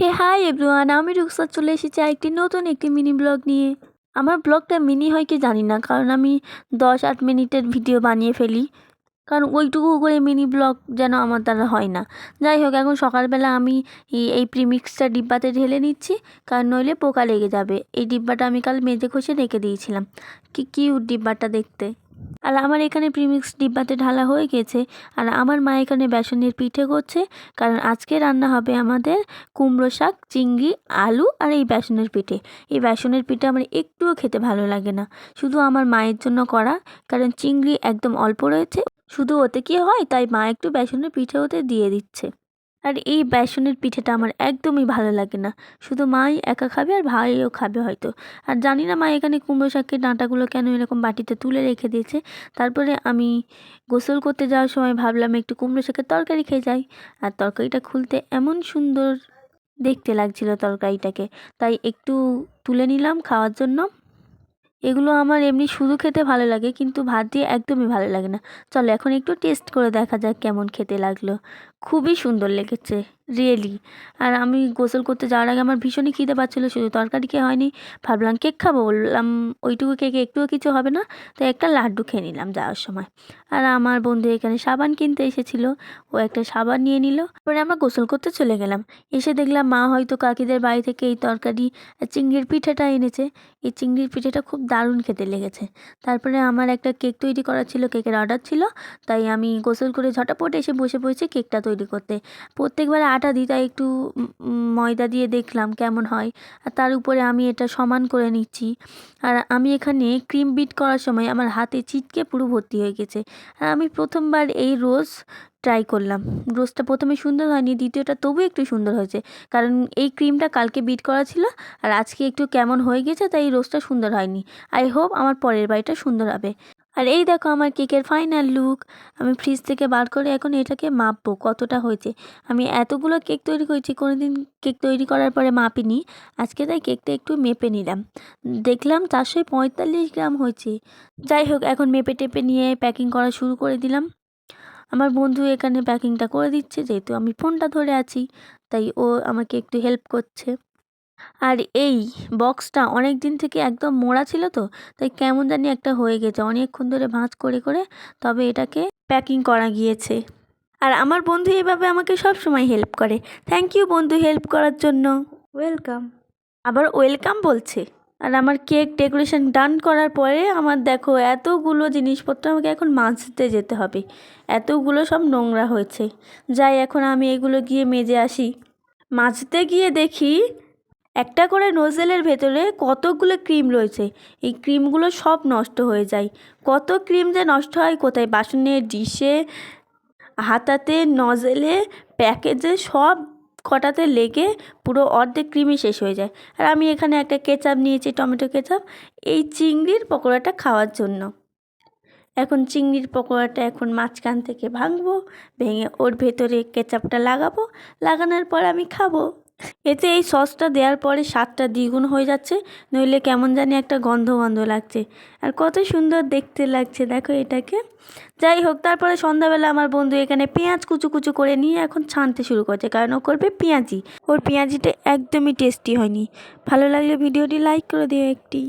হে hi everyone, আমি রুকসার চলে এসেছি একটি নতুন একটি মিনি ব্লগ নিয়ে। আমার ব্লগটা মিনি হয় কি জানি না, কারণ আমি দশ আট মিনিটের ভিডিও বানিয়ে ফেলি। কারণ ওইটুকু করে মিনি ব্লগ যেন আমার দ্বারা হয় না। যাই হোক, এখন সকালবেলা আমি এই- প্রিমিক্সটা ডিব্বাতে ঢেলে নিচ্ছি, কারণ নইলে পোকা লেগে যাবে। এই ডিব্বাটা আমি কাল মেজে খসে রেখে দিয়েছিলাম। কি কিউট ডিব্বাটা দেখতে। আর আমার এখানে প্রিমিক্স ডিব্বাতে ঢালা হয়ে গেছে। আর আমার মা এখানে বেসনের পিঠে করছে। কারণ আজকে রান্না হবে আমাদের কুমড়ো শাক, চিংড়ি, আলু আর এই বেসনের পিঠে। এই বেসনের পিঠে আমার একটুও খেতে ভালো লাগে না। শুধু আমার মায়ের জন্য করা। কারণ চিংড়ি একদম অল্প রয়েছে। শুধু ওতে কি হয়? তাই মা একটু বেসনের পিঠে ওতে দিয়ে দিচ্ছে। আর এই বেসনের পিঠেটা আমার একদমই ভালো লাগে না। শুধু মাই একা খাবে আর ভাইও খাবে হয়তো। আর জানি না মা, এখানে কুমড়ো শাকের ডাঁটাগুলো কেন এরকম বাটিতে তুলে রেখে দিয়েছে। তারপরে আমি গোসল করতে যাওয়ার সময় ভাবলাম একটু কুমড়ো শাকের তরকারি খেয়ে যাই। আর তরকারিটা খুলতে এমন সুন্দর দেখতে লাগছিল তরকারিটাকে। তাই একটু তুলে নিলাম খাওয়ার জন্য। এগুলো আমার এমনি শুধু খেতে ভালো লাগে, কিন্তু ভাত দিয়ে একদমই ভালো লাগে না। চলো এখন একটু টেস্ট করে দেখা যাক কেমন খেতে লাগল। খুবই সুন্দর লেগেছে। রিয়েলি আর আমি গোসল করতে যাওয়ার আগে আমার ভীষণই খিদে পাচ্ছিলো, শুধু তরকারি খেয়ে হয়নি। ভাবলাম কেক খাব, বললাম ওইটুকু কেকে একটুও কিছু হবে না। তো একটা লাড্ডু খেয়ে নিলাম যাওয়ার সময়। আর আমার বন্ধু এখানে সাবান কিনতে এসেছিল, ও একটা সাবান নিয়ে নিল। পরে আমরা গোসল করতে চলে গেলাম। এসে দেখলাম মা হয়তো কাকিদের বাড়ি থেকে এই তরকারি চিংড়ির পিঠেটা এনেছে। এই চিংড়ির পিঠেটা খুব দারুণ খেতে লেগেছে। তারপরে আমার একটা কেক তৈরি করার ছিল, কেকের অর্ডার ছিল। তাই আমি গোসল করে ঝটাপট এসে বসে পড়েছি কেকটা তৈরি করতে। প্রত্যেকবার আটা দিই, তাই একটু ময়দা দিয়ে দেখলাম কেমন হয়। আর তার উপরে আমি এটা সমান করে নিচ্ছি। আর আমি এখানে ক্রিম বিট করার সময় আমার হাতে চিটকে পুরো ভর্তি হয়ে গেছে। আর আমি প্রথমবার এই রোজ ট্রাই করলাম। রোজটা প্রথমে সুন্দর হয়নি, দ্বিতীয়টা তবু একটু সুন্দর হয়েছে। কারণ এই ক্রিমটা কালকে বিট করা ছিল, আর আজকে একটু কেমন হয়ে গেছে, তাই রোজটা সুন্দর হয়নি। আই হোপ আমার পরের বাড়িটা সুন্দর হবে। আর এই দেখো আমার কেকের ফাইনাল লুক আমি ফ্রিজ থেকে বার করে এখন এটাকে মাপবো, কতটা হয়েছে। আমি এতগুলো কেক তৈরি করেছি, কোনোদিন কেক তৈরি করার পরে মাপিনি। আজকে তাই কেকটা একটু মেপে নিলাম। দেখলাম চারশো পঁয়তাল্লিশ গ্রাম হয়েছে। যাই হোক, এখন মেপে টেপে নিয়ে প্যাকিং করা শুরু করে দিলাম। আমার বন্ধু এখানে প্যাকিংটা করে দিচ্ছে, যেহেতু আমি ফোনটা ধরে আছি, তাই ও আমাকে একটু হেল্প করছে। আর এই বক্সটা অনেক দিন থেকে একদম মোড়া ছিল তো তাই কেমন জানি একটা হয়ে গেছে। অনেকক্ষণ ধরে ভাঁজ করে করে তবে এটাকে প্যাকিং করা গিয়েছে। আর আমার বন্ধু এভাবে আমাকে সব সময় হেল্প করে। থ্যাংক ইউ বন্ধু হেল্প করার জন্য। ওয়েলকাম আবার ওয়েলকাম বলছে। আর আমার কেক ডেকোরেশন ডান করার পরে আমার দেখো এতগুলো জিনিসপত্র আমাকে এখন মাজতে যেতে হবে। এতগুলো সব নোংরা হয়েছে। যাই এখন আমি এগুলো গিয়ে মেজে আসি। মাজতে গিয়ে দেখি একটা করে নোজেলের ভেতরে কতগুলো ক্রিম রয়েছে, এই ক্রিমগুলো সব নষ্ট হয়ে যায়। কত ক্রিম যে নষ্ট হয়, কোথায় বাসনে ডিশে হাতাতে নজেলে প্যাকেজে সব কটাতে লেগে পুরো অর্ধেক ক্রিমই শেষ হয়ে যায়। আর আমি এখানে একটা কেচাপ নিয়েছি, টমেটো কেচাপ এই চিংড়ির পকোড়াটা খাওয়ার জন্য। এখন চিংড়ির পকোড়াটা এখন মাঝখান থেকে ভাঙবো, ভেঙে ওর ভেতরে কেচাপটা লাগাবো, লাগানোর পর আমি খাব। এতে এই সসটা দেওয়ার পরে স্বাদটা দ্বিগুণ হয়ে যাচ্ছে, নইলে কেমন জানি একটা গন্ধ গন্ধ লাগছে। আর কত সুন্দর দেখতে লাগছে, দেখো এটাকে। যাই হোক, তারপরে সন্ধ্যাবেলা আমার বন্ধু এখানে পেঁয়াজ কুচু কুচু করে নিয়ে এখন ছানতে শুরু করছে, কারণ ও করবে পেঁয়াজি। ওর পেঁয়াজিটা একদমই টেস্টি হয়নি। ভালো লাগলে ভিডিওটি লাইক করে দিও একটি।